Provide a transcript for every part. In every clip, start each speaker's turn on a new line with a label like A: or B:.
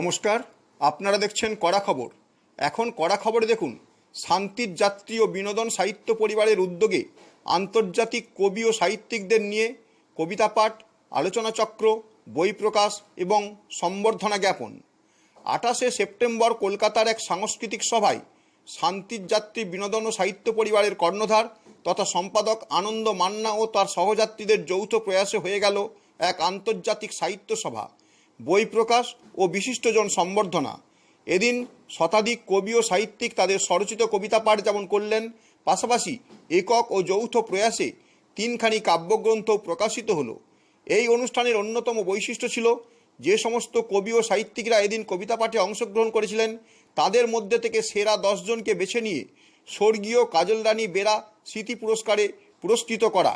A: নমস্কার, আপনারা দেখছেন কড়া খবর। এখন কড়া খবরে দেখুন, শান্তির যাত্রী ও বিনোদন সাহিত্য পরিবারের উদ্যোগে আন্তর্জাতিক কবি ও সাহিত্যিকদের নিয়ে কবিতা পাঠ, আলোচনা চক্র, বই প্রকাশ এবং সম্বর্ধনা জ্ঞাপন। আঠাশে সেপ্টেম্বর কলকাতার এক সাংস্কৃতিক সভায় শান্তির যাত্রী বিনোদন ও সাহিত্য পরিবারের কর্ণধার তথা সম্পাদক আনন্দ মান্না ও তার সহযাত্রীদের যৌথ প্রয়াসে হয়ে গেল এক আন্তর্জাতিক সাহিত্য সভা। বই প্রকাশ ও বিশিষ্টজন সম্বর্ধনা। এদিন শতাধিক কবি ও সাহিত্যিক তাদের স্বরচিত কবিতা পাঠ যেমন করলেন, পাশাপাশি একক ও যৌথ প্রয়াসে তিনখানি কাব্যগ্রন্থ প্রকাশিত হলো। এই অনুষ্ঠানের অন্যতম বৈশিষ্ট্য ছিল, যে সমস্ত কবি ও সাহিত্যিকরা এদিন কবিতা পাঠে অংশগ্রহণ করেছিলেন, তাদের মধ্যে থেকে সেরা দশজনকে বেছে নিয়ে স্বর্গীয় কাজল রানী বেরা স্মৃতি পুরস্কারে পুরস্কৃত করা।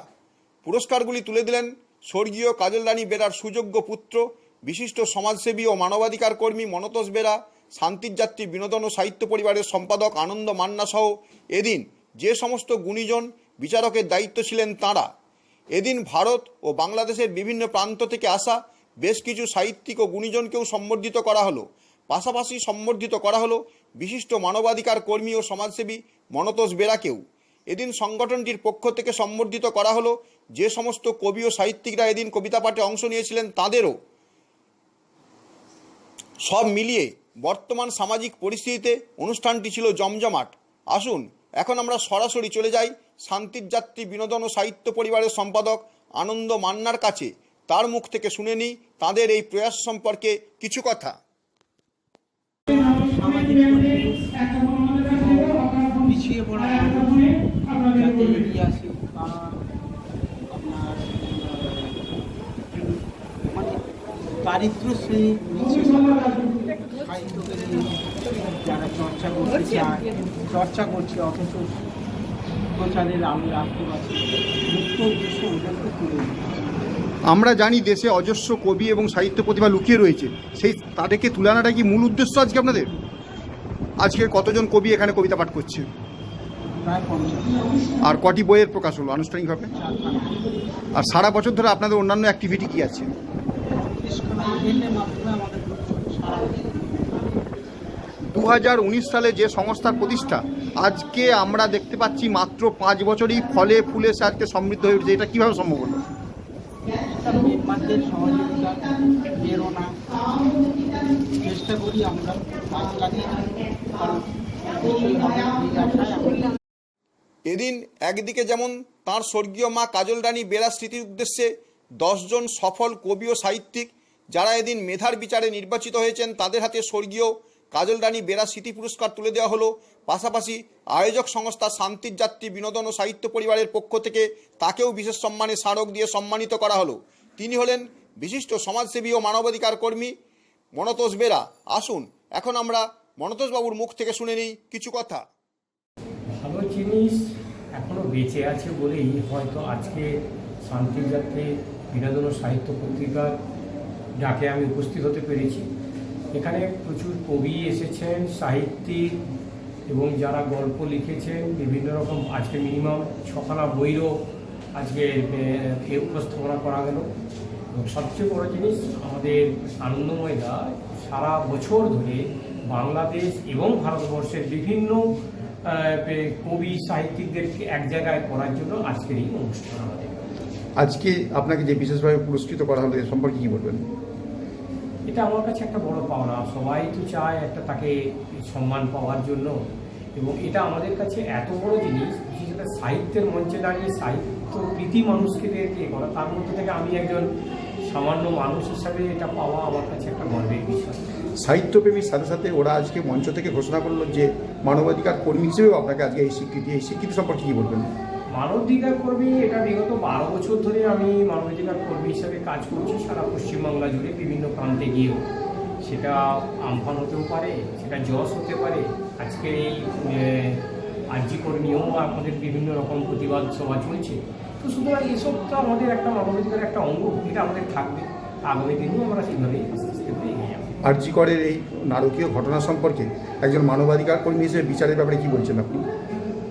A: পুরস্কারগুলি তুলে দিলেন স্বর্গীয় কাজল রানী বেরার সুযোগ্য পুত্র বিশিষ্ট সমাজসেবী ও মানবাধিকার কর্মী মনতোষ বেরা, শান্তির যাত্রী বিনোদন ও সাহিত্য পরিবারের সম্পাদক আনন্দ মান্না সহ এদিন যে সমস্ত গুণীজন বিচারকের দায়িত্ব ছিলেন তাঁরা। এদিন ভারত ও বাংলাদেশের বিভিন্ন প্রান্ত থেকে আসা বেশ কিছু সাহিত্যিক ও গুণীজনকেও সম্বর্ধিত করা হলো। পাশাপাশি সম্বর্ধিত করা হলো বিশিষ্ট মানবাধিকার কর্মী ও সমাজসেবী মনতোষ বেরাকেও। এদিন সংগঠনটির পক্ষ থেকে সম্বর্ধিত করা হলো যে সমস্ত কবি ও সাহিত্যিকরা এদিন কবিতা পাঠে অংশ নিয়েছিলেন তাদেরও। সব মিলিয়ে বর্তমান সামাজিক পরিস্থিতিতে অনুষ্ঠানটি ছিল জমজমাট। আসুন এখন আমরা সরাসরি চলে যাই শান্তির যাত্রী বিনোদন ও সাহিত্য পরিবারের সম্পাদক আনন্দ মান্নার কাছে। তার মুখ থেকে শুনে নিই তাদের এই প্রয়াস সম্পর্কে কিছু কথা।
B: পিছিয়ে পড়া। যাতে এগিয়ে আসে। দারিদ্র শ্রেণি নিচে সাহিত্যকে যারা চর্চা করতে চায় চর্চা করছে অথচ প্রচারের আলো আসতে পারছে মুখ্য উদ্দেশ্য ওদেরকে তুলে
A: আমরা জানি দেশে অজস্র কবি এবং সাহিত্য প্রতিভা লুকিয়ে রয়েছে। সেই তাদেরকে তুলে আনাটা কি মূল উদ্দেশ্য আজকে আপনাদের? আজকে কতজন কবি এখানে কবিতা পাঠ করছে? আর কটি বইয়ের প্রকাশ হলো আনুষ্ঠানিকভাবে? আর সারা বছর ধরে আপনাদের অন্যান্য অ্যাক্টিভিটি কি আছে?
B: ত্রিশখানা হাজার
A: দু সালে যে সংস্থার প্রতিষ্ঠা, আজকে আমরা দেখতে পাচ্ছি মাত্র পাঁচ বছরই ফলে ফুলে সে আজকে সমৃদ্ধ হয়ে উঠেছে। এটা কীভাবে সম্ভব হলো? এদিন একদিকে যেমন তার স্বর্গীয় মা কাজল রানী বেরা স্মৃতির উদ্দেশ্যে দশজন সফল কবি ও সাহিত্যিক যারা এদিন মেধার বিচারে নির্বাচিত হয়েছেন, তাদের হাতে স্বর্গীয় কাজল রানী বেরা স্মৃতি পুরস্কার তুলে দেওয়া হলো। পাশাপাশি আয়োজক সংস্থা শান্তির যাত্রী বিনোদন ও সাহিত্য পরিবারের পক্ষ থেকে তাকেও বিশেষ সম্মানে স্মারক দিয়ে সম্মানিত করা হলো। তিনি হলেন বিশিষ্ট সমাজসেবী ও মানবাধিকার কর্মী মনতোষ বেরা। আসুন, এখন আমরা মনতোষবাবুর মুখ থেকে শুনে নিই কিছু কথা।
C: ভালো জিনিস এখনও বেঁচে আছে বলেই হয়তো আজকে শান্তিযাত্রী বিনোদন সাহিত্য পত্রিকার ডাকে আমি উপস্থিত হতে পেরেছি। এখানে প্রচুর কবি এসেছেন, সাহিত্যিক এবং যারা গল্প লিখেছেন, বিভিন্ন রকম আজকে মিনিমাম ছখানা বইরও আজকে, এ উপস্থাপনা করা গেল। এবং সবচেয়ে বড় জিনিস, আমাদের আনন্দময়দা সারা বছর ধরে বাংলাদেশ এবং ভারতবর্ষের বিভিন্ন কবি সাহিত্যিকদেরকে এক জায়গায় করার জন্য আজকের এই অনুষ্ঠান আমাদের।
A: আজকে আপনাকে যে বিশেষভাবে পুরস্কৃত করা হলো এ সম্পর্কে কি বলবেন?
C: এটা আমার কাছে একটা বড় পাওনা। সবাই তো চায় একটা তাকে সম্মান পাওয়ার জন্য এবং এটা আমাদের কাছে এত বড় জিনিস বিশেষত সাহিত্যের মঞ্চে দাঁড়িয়ে সাহিত্য প্রীতি মানুষকে দিয়ে দিয়ে করা তার মধ্যে থেকে আমি একজন সামান্য মানুষ হিসাবে এটা পাওয়া আমার কাছে একটা গর্বের বিষয়।
A: সাহিত্যপ্রেমীর সাথে সাথে ওরা আজকে মঞ্চ থেকে ঘোষণা করল যে মানবাধিকার কর্মী হিসেবেও আপনাকে আজকে এই স্বীকৃতি এই স্বীকৃতি সম্পর্কে কি বলবেন?
C: মানবাধিকার কর্মী, এটা বিগত বারো বছর ধরে আমি মানবাধিকার কর্মী হিসাবে কাজ করছি সারা পশ্চিমবাংলা জুড়ে, বিভিন্ন প্রান্তে গিয়েও। সেটা আমফান হতেও পারে, সেটা জস হতে পারে। আজকের এই আর্জি কর্মীও আমাদের বিভিন্ন রকম প্রতিবাদ সভা চলছে। তো সুতরাং এসব তো আমাদের একটা মানবাধিকার একটা অঙ্গ, এটা আমাদের থাকবে। আগামী দিনেও আমরা সেইভাবেই আস্তে আস্তে করে এগিয়ে
A: এই নারকীয় ঘটনা সম্পর্কে একজন মানবাধিকার কর্মী হিসেবে বিচারের ব্যাপারে কি বলছেন আপনি?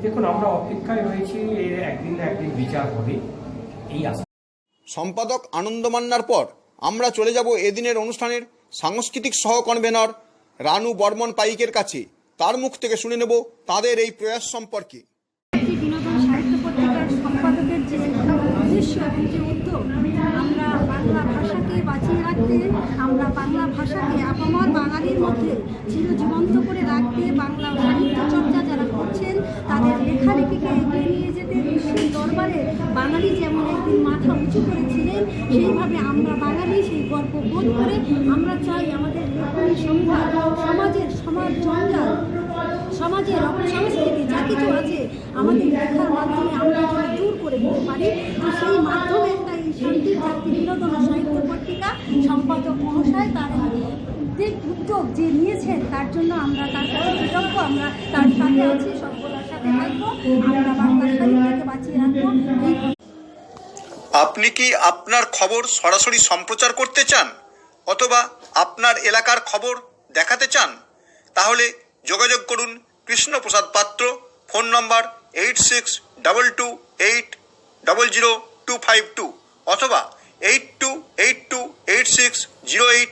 C: দেখুন আমরা অপেক্ষায় রয়েছি এর একদিন না একদিন বিচার হবে। এই আশা
A: সম্পাদক আনন্দ মান্নার পর আমরা চলে যাব এদিনের অনুষ্ঠানের সাংস্কৃতিক সহ কনভেনর রানু বর্মন পাইকের কাছে। তার মুখ থেকে শুনে নেব তাদের এই প্রয়াস সম্পর্কে।
D: বিনোদন সাহিত্য পত্রিকার সম্পাদকের যে উদ্দেশ্য যে উদ্যোগ আমরা বাংলা ভাষাকে বাঁচিয়ে রাখতে, আমরা বাংলা ভাষাকে আপামর বাঙালির মধ্যে চিরজীবন্ত করে রাখতে, বাংলা সাহিত্য চর্চা যারা করছেন, তাদের লেখালেখিকে এগিয়ে নিয়ে যেতে, বিশ্বের দরবারে বাঙালি যেমন একদিন মাথা উঁচু করেছিলেন, সেইভাবে আমরা বাঙালি সেই গর্ব বোধ করে আমরা চাই আমাদের লেখনী সংখ্যা সমাজের সমাজ জঞ্জাল সমাজের অপসংস্কৃতি যা কিছু আছে, আমাদের লেখার মাধ্যমে আমরা দূর করে দিতে পারি, তো সেই মাধ্যমে একটা এই শান্তির জাতি বিনোদন সম্পাদক মহাশয়, তার যে উদ্যোগ যে নিয়েছেন, তার জন্য আমরা তার কাছে কৃতজ্ঞ। আমরা তার সাথে আছি
A: আপনি কি আপনার খবর সরাসরি সম্প্রচার করতে চান অথবা আপনার এলাকার খবর দেখাতে চান? তাহলে যোগাযোগ করুন Krishnaprasad Patra, phone number eight six double two eight double zero two five two অথবা eight two eight six zero eight